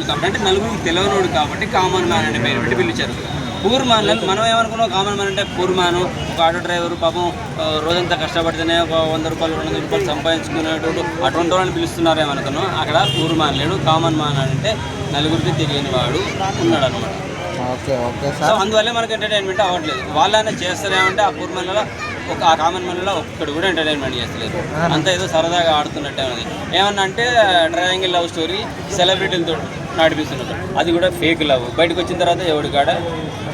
Man కాబట్టి అంటే నలుగురికి తెలియనోడు కాబట్టి కామన్ మ్యాన్ అనే పేరు పెట్టి పిలిచారు. పూర్ మ్యాన్ మనం ఏమనుకున్నాం? కామన్ మ్యాన్ అంటే పూర్ మ్యాన్ ఒక ఆటో డ్రైవర్ పాపం రోజంతా కష్టపడితేనే ఒక వంద రూపాయలు రెండు వందల రూపాయలు సంపాదించుకునేటోడు అటువంటి వాళ్ళని పిలుస్తున్నారు ఏమనుకున్నాం అక్కడ పూర్ మ్యాన్ లేడు. కామన్ మ్యాన్ అంటే నలుగురికి తెలియని వాడు ఉన్నాడు అనమాట ఓకే ఓకే సో సార్. అందువల్ల మనకి ఎంటర్టైన్మెంట్ అవ్వట్లేదు. వాళ్ళైనా చేస్తారేమంటే ఆ పూర్ మ్యాన్లలో ఒక ఆ కామన్ మ్యాన్లో ఒక్కడు కూడా ఎంటర్టైన్మెంట్ చేస్తలేదు. అంతా ఏదో సరదాగా ఆడుతున్నట్టే ఉంది ఏమన్నా అంటే ట్రయాంగిల్ లవ్ స్టోరీ సెలబ్రిటీలతో నడిపిస్తున్నారు. అది కూడా ఫేక్ లవ్ బయటకు వచ్చిన తర్వాత ఎవడి కాడ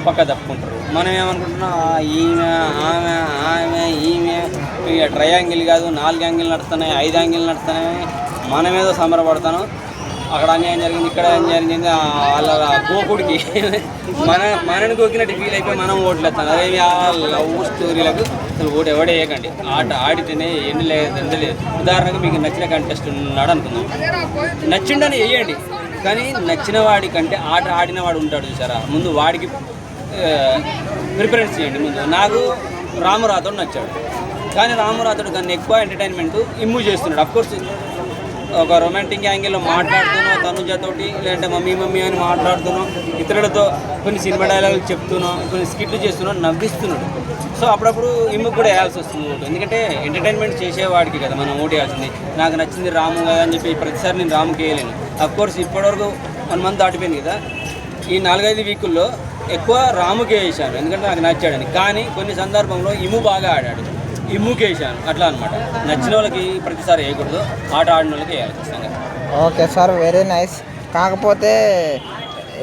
పక్క తప్పుకుంటారు. మనం ఏమనుకుంటున్నాం? ఈమె ఆమె ఆమె ఈమె. ఇక ట్రయాంగిల్ కాదు నాలుగు యాంగిల్ నడుస్తున్నాయి ఐదు యాంగిల్ నడుస్తున్నాయి. మనమేదో సంబరపడతాను. అక్కడ అన్యాయం జరిగింది ఇక్కడ అన్యాయం జరిగింది. వాళ్ళ గోకుడికి మన మనని గోకినట్టు ఫీల్ అయిపోయి మనం ఓట్లు వేస్తాం అదేమి ఆ లవ్ స్టోరీలకు అసలు ఓటు ఎవడే వేయకండి. ఆట ఆడితేనే ఎన్ని లేదు ఎంత లేదు ఉదాహరణకు మీకు నచ్చిన కంటెస్ట్ ఉన్నాడు అనుకుందాం. నచ్చిండని వేయండి. కానీ నచ్చిన వాడి కంటే ఆట ఆడిన వాడు ఉంటాడు చూసారా ముందు వాడికి ప్రిఫరెన్స్ చేయండి ముందు. నాకు రాము రాథోడ్ నచ్చాడు. కానీ రాము రాథోడ్ కన్నా ఎక్కువ ఎంటర్టైన్మెంట్ ఇమ్ము చేస్తున్నాడు. అఫ్కోర్స్ ఒక రొమాంటిక్ యాంగిల్లో మాట్లాడుతున్నావు తనుజతోటి లేదంటే మమ్మీ మమ్మీ అని మాట్లాడుతున్నాం ఇతరులతో కొన్ని సినిమా డైలాగులు చెప్తున్నాం కొన్ని స్కిట్లు చేస్తున్నాం నవ్విస్తున్నాడు. సో అప్పుడప్పుడు ఇమ్ముకు కూడా వేయాల్సి వస్తుంది ఓటు ఎందుకంటే ఎంటర్టైన్మెంట్ చేసేవాడికి కదా మనం ఓటు వేయాల్సింది. నాకు నచ్చింది రాము కదా అని చెప్పి ప్రతిసారి నేను రాముకి వేయలేను. అఫ్కోర్స్ ఇప్పటివరకు వన్ మంత్ దాటిపోయింది కదా. ఈ నాలుగైదు వీకుల్లో ఎక్కువ రాముకే వేసాను ఎందుకంటే నాకు నచ్చాడని. కానీ కొన్ని సందర్భంలో ఇము బాగా ఆడాడు. ఇమ్ముకే వేసాను అట్లా అనమాట నచ్చిన వాళ్ళకి ప్రతిసారి వేయకూడదు. ఆట ఆడిన వాళ్ళకి వేయాలి. ఖచ్చితంగా. ఓకే సార్ వెరీ నైస్ కాకపోతే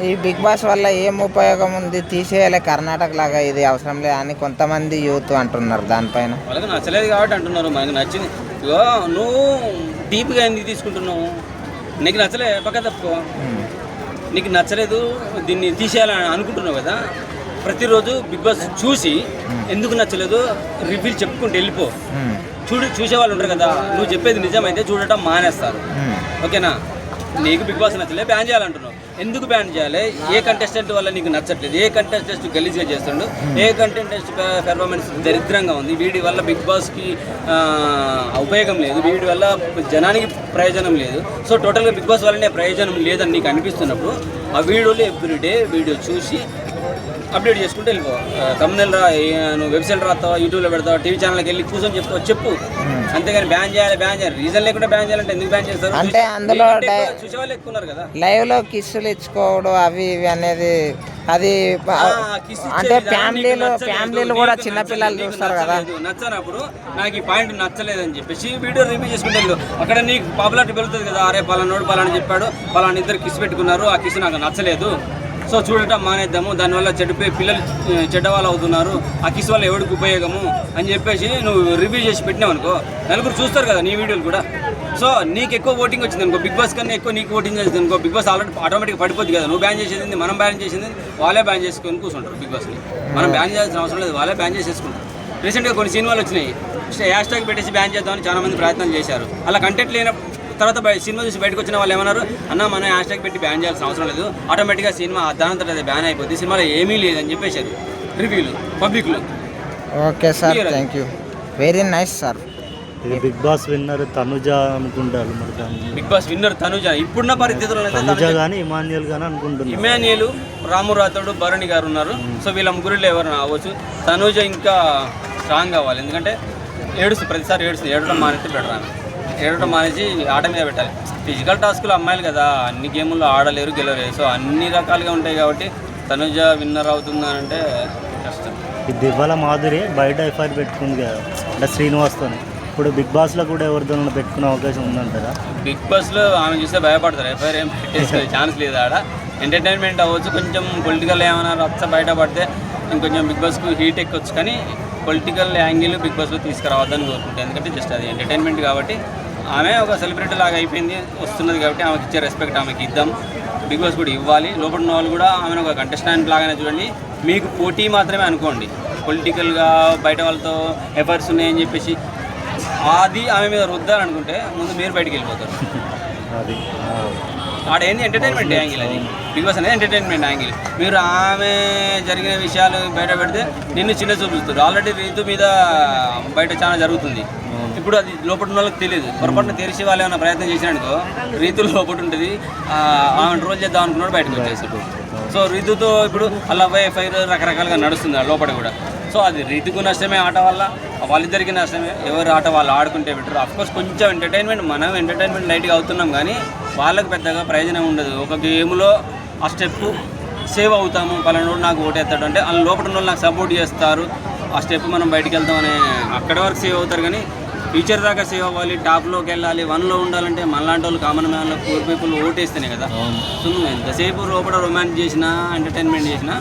ఈ బిగ్ బాస్ వల్ల ఏం ఉపయోగం ఉంది? తీసేయాలి. కర్ణాటక లాగా ఇది అవసరం లేదు. అని కొంతమంది యూత్ అంటున్నారు దానిపైన. వాళ్ళకి నచ్చలేదు కాబట్టి అంటున్నారు. మనకి నచ్చింది. ఇగో నువ్వు డీప్గా ఎందుకు తీసుకుంటున్నావు? నీకు నచ్చలే. పక్క తప్పుకో. మ్మ్. నీకు నచ్చలేదు. దీన్ని తీసేయాలని అనుకుంటున్నావు కదా? ప్రతిరోజు బిగ్ బాస్ చూసి ఎందుకు నచ్చలేదు రివ్యూలు చెప్పుకుంటూ వెళ్ళిపో. మ్మ్. చూడు చూసే వాళ్ళు ఉంటారు కదా. నువ్వు చెప్పేది నిజమైతే చూడటం మానేస్తారు. ఓకేనా? నీకు బిగ్ బాస్ నచ్చలే బ్యాన్ చేయాలంటున్నావు. ఎందుకు బ్యాన్ చేయాలి? ఏ కంటెస్టెంట్ వల్ల నీకు నచ్చట్లేదు? ఏ కంటెస్టెంట్ గలీజ్గా చేస్తుండు? ఏ కంటెస్టెంట్ పెర్ఫార్మెన్స్ దరిద్రంగా ఉంది? వీడి వల్ల బిగ్ బాస్కి ఉపయోగం లేదు. వీడి వల్ల జనానికి ప్రయోజనం లేదు. సో టోటల్గా బిగ్ బాస్ వల్లనే ప్రయోజనం లేదని నీకు అనిపిస్తున్నప్పుడు ఆ వీడియోలు ఎవ్రీడే వీడియో చూసి అప్డేట్ చేసుకుంటూ వెళ్ళిపో. తమిళ రా నువ్వు వెబ్సైట్ రాస్తావా యూట్యూబ్లో పెడతావా టీవీ ఛానల్కి వెళ్ళి కూర్చొని చెప్తావు చెప్పు. అంతేగాని బ్యాన్ చేయాలి బ్యాన్ చేయాలి. రీజన్ లేకుండా బ్యాన్ చేయాలంటే ఎందుకు బ్యాన్ చేస్తారు? అంటే అందులో చూసేవాళ్ళు ఎక్కువ ఉన్నారు కదా. లైవ్లో కిస్సులు ఇచ్చుకోవడం అవి ఇవి అనేది అది అంటే ఫ్యామిలీలు నచ్చలేదు, ఫ్యామిలీలు కూడా నీకు చిన్నపిల్లలు నచ్చలేదు, చూస్తారు కదా. నచ్చలేదు, నచ్చనప్పుడు నాకు ఈ పాయింట్ నచ్చలేదని చెప్పేసి వీడియో రివ్యూ చేసుకుంటే. అక్కడ నీకు పాపులారిటీ పెరుగుతుంది కదా. అరే పలానోడు పలానా చెప్పాడు. పలానా ఇద్దరు కిస్ పెట్టుకున్నారు. ఆ కిస్ నాకు నచ్చలేదు. సో చూడటం మానేద్దాము. దానివల్ల చెడిపోయి పిల్లలు చెడ్డవాళ్ళు అవుతున్నారు. ఆ కిస్ వల్ల ఎవరికి ఉపయోగము అని చెప్పేసి నువ్వు రివ్యూ చేసి పెట్టినావు అనుకో నలుగురు చూస్తారు కదా నీ వీడియోలు కూడా. సో నీకు ఎక్కువ ఓటింగ్ వచ్చింది అనుకో బిగ్ బాస్ కన్నా ఎక్కువ నీకు ఓటింగ్ చేసింది అనుకో బిగ్ బాస్ ఆల్రెడీ ఆటోమేటిక్ పడిపోద్ది కదా. నువ్వు బ్యాన్ చేసేది మనం బ్యాన్ చేసింది వాళ్ళే బ్యాన్ చేసుకొని కూర్చుంటారు బిగ్ బాస్ని మనం బ్యాన్ చేయాల్సిన అవసరం లేదు వాళ్ళే బ్యాన్ చేసేసుకుంటారు. రీసెంట్గా కొన్ని సినిమాలు వచ్చినాయి. హ్యాష్ ట్యాగ్ పెట్టేసి బ్యాన్ చేద్దామని చాలా మంది ప్రయత్నాలు చేశారు. అలా కంటెంట్ లేనప్పుడు తర్వాత సినిమా చూసి బయటకు వచ్చిన వాళ్ళు ఏమన్నారు? అన్న మనం హ్యాష్ ట్యాగ్ పెట్టి బ్యాన్ చేయాల్సిన అవసరం లేదు. ఆటోమేటిక్గా సినిమా దానంతట అది బ్యాన్ అయిపోద్ది. సినిమాలో ఏమీ లేదని చెప్పేశారు రివ్యూలు పబ్లిక్లో. Okay sir. Thank you very nice sir Big Boss winner Tanuja అనుకుంటారు మరి దాన్ని. Big Boss winner Tanuja. ఇప్పుడున్న పరిస్థితుల్లో తనుజ కానీ ఇమాన్యుయల్ కానీ అనుకుంటున్నారు. ఇమాన్యుయల్ రాము రాథోడు భరణి గారు ఉన్నారు. సో వీళ్ళ ముగ్గురులో ఎవరైనా అవ్వచ్చు. తనూజ ఇంకా స్ట్రాంగ్ అవ్వాలి. ఎందుకంటే ఏడుస్తుంది ప్రతిసారి ఏడుస్తుంది. ఏడవడం మానేస్తే బెటర్ ఆమె ఏడవడం మానేసి ఆట మీద పెట్టాలి. ఫిజికల్ టాస్క్లు అమ్మాయిలు కదా అన్ని గేముల్లో ఆడలేరు గెలవలేరు. సో అన్ని రకాలుగా ఉంటాయి కాబట్టి తనుజ విన్నర్ అవుతుందనంటే కష్టం. ఈ దివ్వల మాధురి బయట ఎఫ్ఐఆర్ పెట్టుకుంది కదా అంటే శ్రీనివాస్తో ఇప్పుడు బిగ్ బాస్లో కూడా ఎవరితో పెట్టుకునే అవకాశం ఉందంటారా? బిగ్ బాస్లో ఆమె చూస్తే భయపడతారు. ఎఫ్ఐఆర్ ఏం పెట్టేసే ఛాన్స్ లేదు ఆడ. ఎంటర్టైన్మెంట్ అవ్వచ్చు కొంచెం పొలిటికల్ ఏమైనా రచ్చ బయటపడితే ఇంకొంచెం బిగ్ బాస్కు హీట్ ఎక్కొచ్చు. కానీ పొలిటికల్ యాంగిల్ బిగ్ బాస్లో తీసుకురావద్దని కోరుకుంటాను ఎందుకంటే జస్ట్ అది ఎంటర్టైన్మెంట్ కాబట్టి ఆమె ఒక సెలబ్రిటీ లాగా అయిపోయింది వస్తున్నది కాబట్టి ఆమెకి ఇచ్చే రెస్పెక్ట్ ఆమెకి ఇద్దాం. బిగ్ బాస్ కూడా ఇవ్వాలి. లోపల ఉన్న వాళ్ళు కూడా ఆమెను ఒక కంటెస్టాంట్ లాగానే చూడండి. మీకు పోటీ మాత్రమే అనుకోండి. పొలిటికల్గా బయట వాళ్ళతో ఎఫర్ట్స్ ఉన్నాయని చెప్పేసి అది ఆమె మీద రుద్దాలనుకుంటే ముందు మీరు బయటికి వెళ్ళిపోతారు. అది. ఆడ ఏంది ఎంటర్టైన్మెంట్ యాంగిల్ అది? బిగ్ బాస్ అనేది ఎంటర్టైన్మెంట్ యాంగిల్. మీరు ఆమె జరిగిన విషయాలు బయట పెడితే నిన్ను చిన్న చూపిస్తారు ఆల్రెడీ రీతు మీద బయట చాలా జరుగుతుంది. ఇప్పుడు అది లోపల ఉన్న వాళ్ళకి తెలియదు. పొరపాటున తెరిచి వాళ్ళు ఏమైనా ప్రయత్నం చేసినానుకో రీతులు లోపల ఉంటుంది. ఆ, ఆమె రోజు చేద్దాం అనుకున్నాడు బయటకు వచ్చేసాడు సో రీతుతో ఇప్పుడు అలా వైఫై రకరకాలుగా నడుస్తుంది ఆ లోపల కూడా. సో అది రీతుకు నష్టమే ఆట వల్ల వాళ్ళిద్దరికి నష్టమే. ఎవరు ఆట వాళ్ళు ఆడుకుంటే బెటర్ అఫ్కోర్స్ కొంచెం ఎంటర్టైన్మెంట్ మనం ఎంటర్టైన్మెంట్ లైట్గా అవుతున్నాం కానీ వాళ్ళకి పెద్దగా ప్రయోజనం ఉండదు. ఒక గేమ్లో ఆ స్టెప్ సేవ్ అవుతాము. పలానోడు నాకు ఓటేస్తాడు అంటే వాళ్ళ లోపల వాళ్ళు నాకు సపోర్ట్ చేస్తారు. ఆ స్టెప్ మనం బయటికి వెళ్తామని అక్కడ వరకు సేవ్ అవుతారు కానీ ఫ్యూచర్ దాకా సేవ్ అవ్వాలి టాప్లోకి వెళ్ళాలి వన్లో ఉండాలంటే మనలాంటి వాళ్ళు కామన్ మ్యాన్ పూర్ పీపుల్ ఓటేస్తేనే కదా. సో నువ్వు ఎంతసేపు లోపల రొమాన్స్ చేసినా ఎంటర్టైన్మెంట్ చేసినా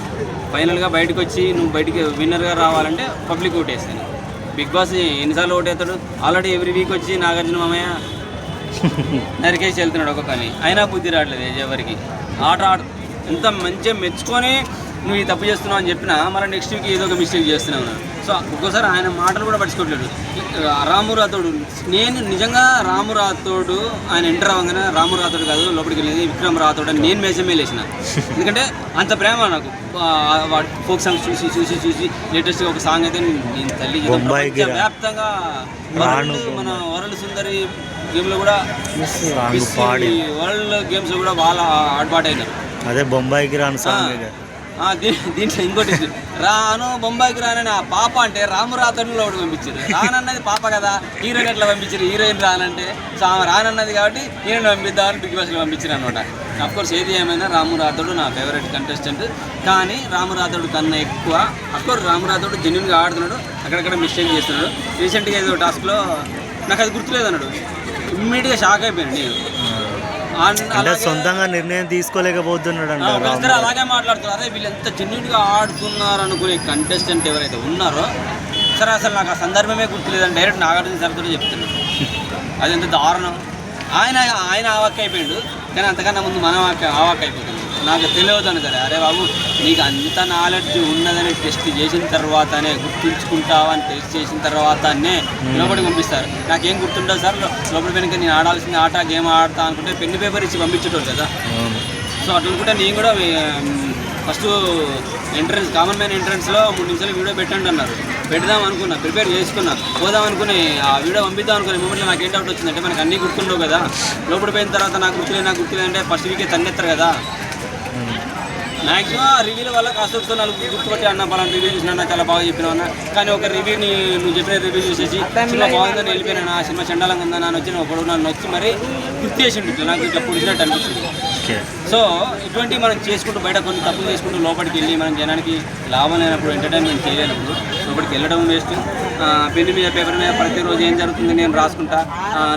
ఫైనల్గా బయటకు వచ్చి నువ్వు బయటికి విన్నర్గా రావాలంటే పబ్లిక్ ఓటేస్తాను. బిగ్ బాస్ ఎన్నిసార్లు ఓటేస్తాడు? ఆల్రెడీ ఎవ్రీ వీక్ వచ్చి నాగార్జున మామయ్య నరికేసి వెళ్తున్నాడు ఒక్కొక్కని అయినా బుద్ధి రావట్లేదు ఎవరికి. ఆట ఆడ. ఎంత మంచిగా మెచ్చుకొని నువ్వు ఈ తప్పు చేస్తున్నావు అని చెప్పినా మళ్ళీ నెక్స్ట్ వీక్ ఏదో ఒక మిస్టేక్ చేస్తున్నావు. సో ఒక్కోసారి ఆయన మాటలు కూడా పట్టించుకోవట్లేదు. రాము రాథోడు నేను నిజంగా రాము రాథోడు ఆయన ఎంటర్ అవ్వగానే రాము రాథోడు కాదు లోపలికి వెళ్ళేది విక్రమ్ రాథోడు అని నేను మేసమే లేచిన. ఎందుకంటే అంత ప్రేమ నాకు. ఫోక్ సాంగ్స్ చూసి చూసి చూసి లేటెస్ట్గా ఒక సాంగ్ అయితే నేను తల్లి. వ్యాప్తంగా మన వరల్డ్ సుందరి గేమ్లో కూడా వరల్డ్ గేమ్స్ కూడా వాళ్ళ ఆడబాటైనారు అదే బొంబాయికి రాని సాంగ్ దీంట్లో ఇంకోటి రాను బొంబాయికి రానని ఆ పాప అంటే రామురాతనులో ఒకటి పంపించారు రానన్నది పాప కదా హీరోయిన్ ఎట్లా పంపించారు? హీరోయిన్ రానంటే సో ఆమె రానన్నది కాబట్టి హీరోయిన్ పంపిద్దామని బిగ్ బాస్లో పంపించారు అనమాట. అఫ్కోర్స్ ఏది ఏమైనా రామురాథడు నా ఫేవరెట్ కంటెస్టెంట్ కానీ రామురాథడు కన్నా ఎక్కువ అఫ్కోర్స్ రామురాథుడు జెన్యున్గా ఆడుతున్నాడు అక్కడక్కడ మిస్టేక్ చేస్తున్నాడు. రీసెంట్గా ఏదో టాస్క్లో నాకు అది గుర్తులేదు అన్నాడు. ఇమ్మీడియట్గా షాక్ అయిపోయాను నేను. అంటే సొంతంగా నిర్ణయం తీసుకోలేకపోతున్నాడు ఆ, అంట వీళ్ళందరూ అలాగే మాట్లాడుతున్నారు. అదే వీళ్ళు ఎంత జెన్యున్గా ఆడుతున్నారు అనుకునే కంటెస్టెంట్ ఎవరైతే ఉన్నారో సరే అసలు నాకు ఆ సందర్భమే గుర్తులేదని డైరెక్ట్ నాగార్జున సార్తో చెప్తున్నాను అది ఎంత దారుణం. ఆయన ఆయన ఆవాక్ అయిపోయాడు. కానీ అంతకన్నా ముందు మనం ఆవాక్ అయిపోతుంది నాకు తెలియదు సరే అరే బాబు నీకు అంత నాలెడ్జ్ ఉన్నదని టెస్ట్ చేసిన తర్వాతనే గుర్తుంచుకుంటావని టెస్ట్ చేసిన తర్వాతనే లోపలికి పంపిస్తారు. నాకేం గుర్తుండదు సార్ లోపలి వెనక నేను ఆడాల్సిన ఆట గేమ్ ఆడతా అనుకుంటే పెన్ను పేపర్ ఇచ్చి పంపించేటోళ్ళు కదా. సో అట్లా అనుకుంటే నేను కూడా ఫస్ట్ ఎంట్రన్స్ కామన్ మ్యాన్ ఎంట్రన్స్లో మూడు నిమిషాలు వీడియో పెట్టండి అన్నారు. పెడదాం అనుకున్నా ప్రిపేర్ చేసుకున్నా. పోదాం అనుకుని ఆ వీడియో పంపిద్దాం అనుకునే మూమెంట్లో నాకు ఏం డౌట్ వచ్చిందంటే మనకు అన్నీ గుర్తుండవు కదా. లోపల పోయిన తర్వాత నాకు గుర్తులే నాకు గుర్తులే అంటే ఫస్ట్ వీకే తన్నెత్తారు కదా. మ్యాక్సిమం ఆ రివ్యూల వల్ల కాస్త వస్తే నాలుగు గుర్తుపట్టి అన్న పలానా రివ్యూ చూసినా చాలా బాగా చెప్పినావు అన్న. కానీ ఒక రివ్యూని నువ్వు చెప్పిన రివ్యూ చూసేసి సినిమా బాగుందని వెళ్ళిపోయినా ఆ సినిమా చండాలంగా ఉందని అని వచ్చి ఒకడు నన్ను వచ్చి మరి గుర్తు చేసిండు. ఇట్లా నాకు ఇట్లా పుడిచినట్టు అనిపించింది. ఓకే సో ఇటువంటి మనం చేసుకుంటూ బయట కొన్ని తప్పులు చేసుకుంటూ లోపలికి వెళ్ళి మనం జనానికి లాభం లేనప్పుడు ఎంటర్టైన్మెంట్ చేయలేనప్పుడు లోపలికి వెళ్ళడం వేస్ట్ పెళ్ళి మీద పేపర్ మీద ప్రతిరోజు ఏం జరుగుతుంది నేను రాసుకుంటా.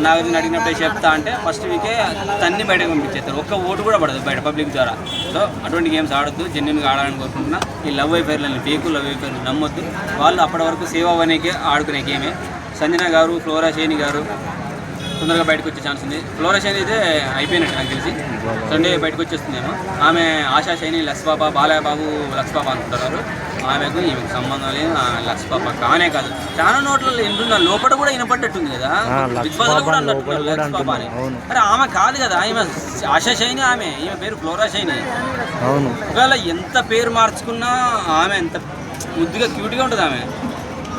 నాగార్జున అడిగినప్పుడే చెప్తా అంటే ఫస్ట్ వీకే తన్ని బయటకు పంపించేస్తారు. ఒక్క ఓటు కూడా పడదు బయట పబ్లిక్ ద్వారా. సో అటువంటి గేమ్స్ ఆడొద్దు. జెన్యున్గా ఆడాలని కోరుకుంటున్నా. ఈ లవ్ వైఫైర్లని ఫేకు లవ్ వైఫైర్లు నమ్మొద్దు. వాళ్ళు అప్పటి వరకు సేవ్ అవ్వడానికే ఆడుకునే గేమే సంజన గారు ఫ్లోరా షేని గారు తొందరగా బయటకు వచ్చే ఛాన్స్ ఉంది. ఫ్లోరస్ అయితే అయిపోయినట్టు నాకు తెలిసి. సండే బయటకు వచ్చేస్తుందేమో. ఆమె ఆశా శైని పాప బాలయ్య బాబు పాప అనుకుంటున్నారు ఆమెకు ఈమెకు సంబంధం లేదు. పాప కానే కాదు. చాలా నోట్లలో వింటున్నా లోపల కూడా వినపడ్డట్టుంది కదా. బిగ్ బాస్లో కూడా లక్స్ పాప అని. అరే ఆమె కాదు కదా. ఈమె ఆశా శైని ఆమె. ఈమె పేరు ఫ్లోరా శైని. ఒకవేళ ఎంత పేరు మార్చుకున్నా ఆమె ఎంత ముద్దుగా క్యూట్గా ఉంటుంది ఆమె.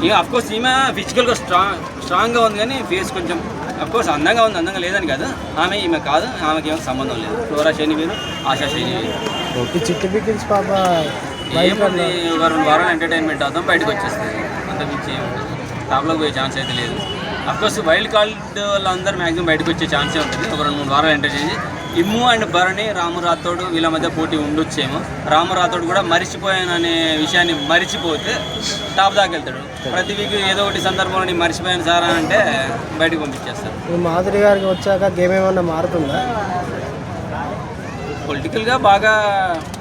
ఇక అఫ్కోర్స్ ఈమె ఫిజికల్గా స్ట్రాంగ్ స్ట్రాంగ్గా ఉంది కానీ ఫేస్ కొంచెం అఫ్కోర్స్ అందంగా ఉంది అందంగా లేదని కాదు. ఆమె ఈమె కాదు ఆమెకి ఏమో సంబంధం లేదు. ఫ్లోరా శైని వేరు ఆశా శైని వేరు. ఈ చిట్టి పికిల్స్ పాప ఏముంది ఒక రెండు వారాలు ఎంటర్టైన్మెంట్ అవుతాం బయటకు వచ్చేస్తుంది. అంత మించి ఏముంటుంది టాప్లోకి పోయే ఛాన్స్ అయితే లేదు. అఫ్కోర్స్ వైల్డ్ కార్డ్ వాళ్ళందరూ మ్యాక్సిమం బయటకు వచ్చే ఛాన్సే ఉంటుంది. ఒక రెండు మూడు వారాలు ఎంటర్టైన్ చేసి ఇమ్ము అండ్ భరణి రాము రాథోడ్ వీళ్ళ మధ్య పోటీ ఉండొచ్చేమో. రాము రాథోడ్ కూడా మరిచిపోయాననే విషయాన్ని మరిచిపోతే టాప్ దాకా వెళ్తాడు. ప్రతి వీక్ ఏదో ఒకటి సందర్భంలో నేను మర్చిపోయాను సార్ అని అంటే బయటకు పంపించేస్తారు మాధురి గారికి వచ్చాక గేమ్ ఏమన్నా మారుతుందా? పొలిటికల్గా బాగా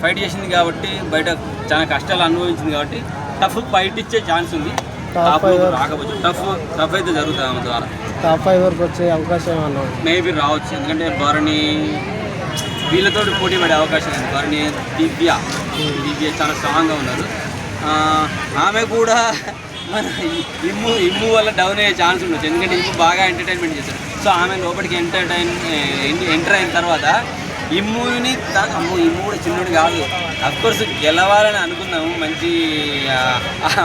ఫైట్ చేసింది కాబట్టి బయట చాలా కష్టాలు అనుభవించింది కాబట్టి టఫ్ ఫైట్ ఇచ్చే ఛాన్స్ ఉంది. టాప్. రాకపోవచ్చు. టఫ్ టఫ్ అయితే జరుగుతుంది ఆమె ద్వారా. టాప్ ఫైవ్ వరకు వచ్చే అవకాశం ఏమన్నా? మేబీ రావచ్చు. ఎందుకంటే భరణి వీళ్ళతో పోటీ పడే అవకాశం ఉంది. భరణి దివ్య. దివ్య చాలా స్ట్రాంగ్గా ఉన్నారు. ఆమె కూడా మన ఇమ్ము ఇమ్ము వల్ల డౌన్ అయ్యే ఛాన్స్ ఉండొచ్చు. ఎందుకంటే ఇమ్ము బాగా ఎంటర్టైన్మెంట్ చేస్తారు సో ఆమె లోపలికి ఎంటర్టైన్ ఎంటర్ అయిన తర్వాత ఇమ్ముని త- అమ్ము ఇమ్ము కూడా చిన్నోడు కాదు. అఫ్కోర్స్ గెలవాలని అనుకున్నాము. మంచి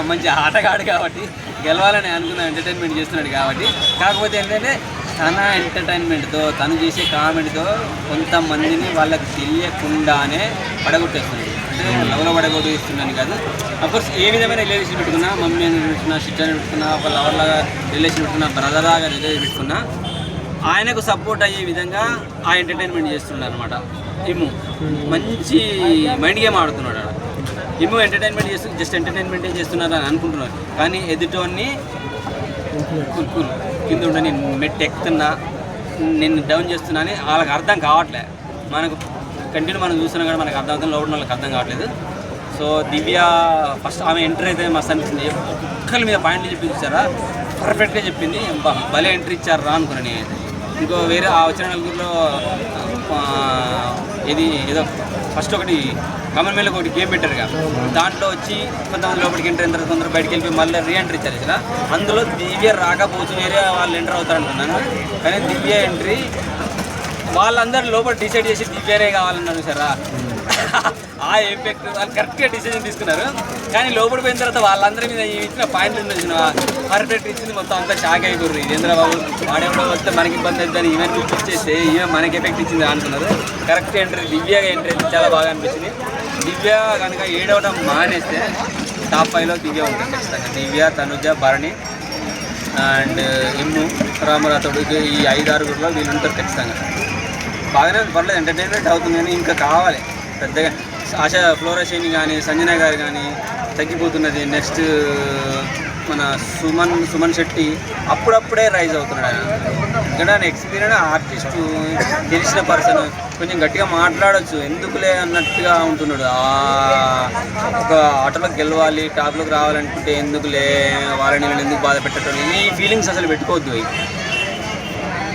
మంచి ఆటగాడు కాబట్టి. గెలవాలని అనుకున్న ఎంటర్టైన్మెంట్ చేస్తున్నాడు కాబట్టి. కాకపోతే ఏంటంటే తన ఎంటర్టైన్మెంట్తో తను చేసే కామెడీతో కొంతమందిని వాళ్ళకి తెలియకుండానే పడగొట్టేస్తున్నాడు. అంటే లవ్లో పడగొట్టేస్తున్నాను కాదు. అఫ్కోర్స్ ఏ విధమైన రిలేషన్ పెట్టుకున్నా మమ్మీ అని పెట్టుకున్నా సిస్టర్ అని పెట్టుకున్నా ఒక లవర్ లాగా రిలేషన్ పెట్టుకున్నా బ్రదర్ లాగా రిలేషన్ పెట్టుకున్నా ఆయనకు సపోర్ట్ అయ్యే విధంగా ఆ ఎంటర్టైన్మెంట్ చేస్తున్నాడు అనమాట ఇమ్ము. మంచి మైండ్ గేమ్ ఆడుతున్నాడు ఏమో ఎంటర్టైన్మెంట్ చేస్తు జస్ట్ ఎంటర్టైన్మెంట్ చేస్తున్నారు అని అనుకుంటున్నారు. కానీ ఎదుటోని కింద ఉండ నేను మెట్ ఎక్కుతున్నా నేను డౌన్ చేస్తున్నా అని వాళ్ళకి అర్థం కావట్లే. మనకు కంటిన్యూ మనం చూస్తున్నా కానీ మనకు అర్థం అవుతుంది లోపల వాళ్ళకి అర్థం కావట్లేదు. సో దివ్య ఫస్ట్ ఆమె ఎంట్రీ అయితే మస్తు అనిపించింది ఒక్కరి మీద పాయింట్లు చెప్పి చూసారా? పర్ఫెక్ట్గా చెప్పింది. భలే ఎంట్రీ ఇచ్చారు రా అనుకున్నాను నేనైతే ఇంకో వేరే ఆ వచ్చిన నలుగురిలో ఇది ఏదో ఫస్ట్ ఒకటి కామన్ ఒకటి గేమ్ పెట్టారు కదా. దాంట్లో వచ్చి కొంతమంది లోపలికి ఎంటర్ అయిన తర్వాత కొందరు బయటకు వెళ్ళి మళ్ళీ రీ ఎంట్రీ ఇచ్చారు కదా. అందులో దివ్య రాకపోతే వేరే వాళ్ళు ఎంటర్ అవుతారనుకున్నాను. కానీ దివ్య ఎంట్రీ వాళ్ళందరూ లోపల డిసైడ్ చేసి దివ్యనే కావాలన్నాను సరా ఆ ఎఫెక్ట్ వాళ్ళు కరెక్ట్గా డిసిజన్ తీసుకున్నారు. కానీ లోపల పోయిన తర్వాత వాళ్ళందరి మీద ఇచ్చిన పాయింట్లు ఉన్నాయి పర్ఫెక్ట్ ఇచ్చింది మొత్తం అంతా షాక్ అయిపోయారు ఇదేంద్ర బాబు వాడెవడో వస్తే మనకి ఇబ్బంది అవుతుంది ఈవెన్ చూపించేస్తే ఈమె మనకి ఎఫెక్ట్ ఇచ్చింది అనుకున్నారు కరెక్ట్ ఎంట్రీ దివ్యగా ఎంట్రీ చాలా బాగా అనిపించింది. దివ్య కనుక ఏడవడం మానేస్తే టాప్ ఫైవ్లో దివ్య ఉంటుంది ఖచ్చితంగా. దివ్య తనుజ భరణి అండ్ ఇమ్ము రామరాథుడు ఈ ఐదు ఆరుగురులో వీళ్ళు ఉంటారు ఖచ్చితంగా. బాగానే పర్లేదు ఎంటర్టైన్మెంట్ అవుతుంది కానీ ఇంకా కావాలి. పెద్దగా ఆశ ఫ్లోరషేని కానీ సంజన గారు కానీ తగ్గిపోతున్నది. నెక్స్ట్ మన సుమన్ సుమన్ శెట్టి అప్పుడప్పుడే రైజ్ అవుతున్నాడు ఆయన. ఎందుకంటే ఎక్స్పీరియన్స్ ఆర్టిస్టు తెలిసిన పర్సన్ కొంచెం గట్టిగా మాట్లాడచ్చు. ఎందుకులే అన్నట్టుగా ఉంటున్నాడు. ఒక ఆటలోకి గెలవాలి టాప్లోకి రావాలనుకుంటే ఎందుకులే వాళ్ళని వీళ్ళని ఎందుకు బాధ పెట్టడం ఈ ఫీలింగ్స్ అసలు పెట్టుకోవద్దు.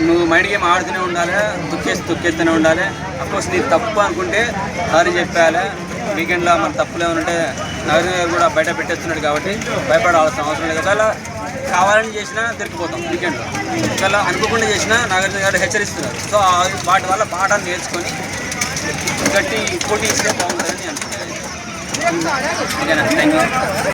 నువ్వు మైండ్ గేమ్ ఆడుతూనే ఉండాలి తొక్కేసి తొక్కేస్తూనే ఉండాలి. అఫ్కోర్స్ నీకు తప్పు అనుకుంటే సారీ చెప్పాలి. వీకెండ్లో మన తప్పులు ఏమైనా ఉంటే నగరం గారు కూడా బయట పెట్టేస్తున్నాడు కాబట్టి భయపడాల్సిన అవసరం లేదు. ఒకవేళ కావాలని చేసినా దొరికిపోతాం వీకెండ్లో. ఒకవేళ అనుకోకుండా చేసినా నాగార్జున గారు హెచ్చరిస్తున్నారు. సో ఆ- వాటి వల్ల పాఠాలు నేర్చుకొని గట్టి పోటీ ఇస్తే బాగుంటుందని అనుకుంటున్నాను. ఓకేనా? Thank you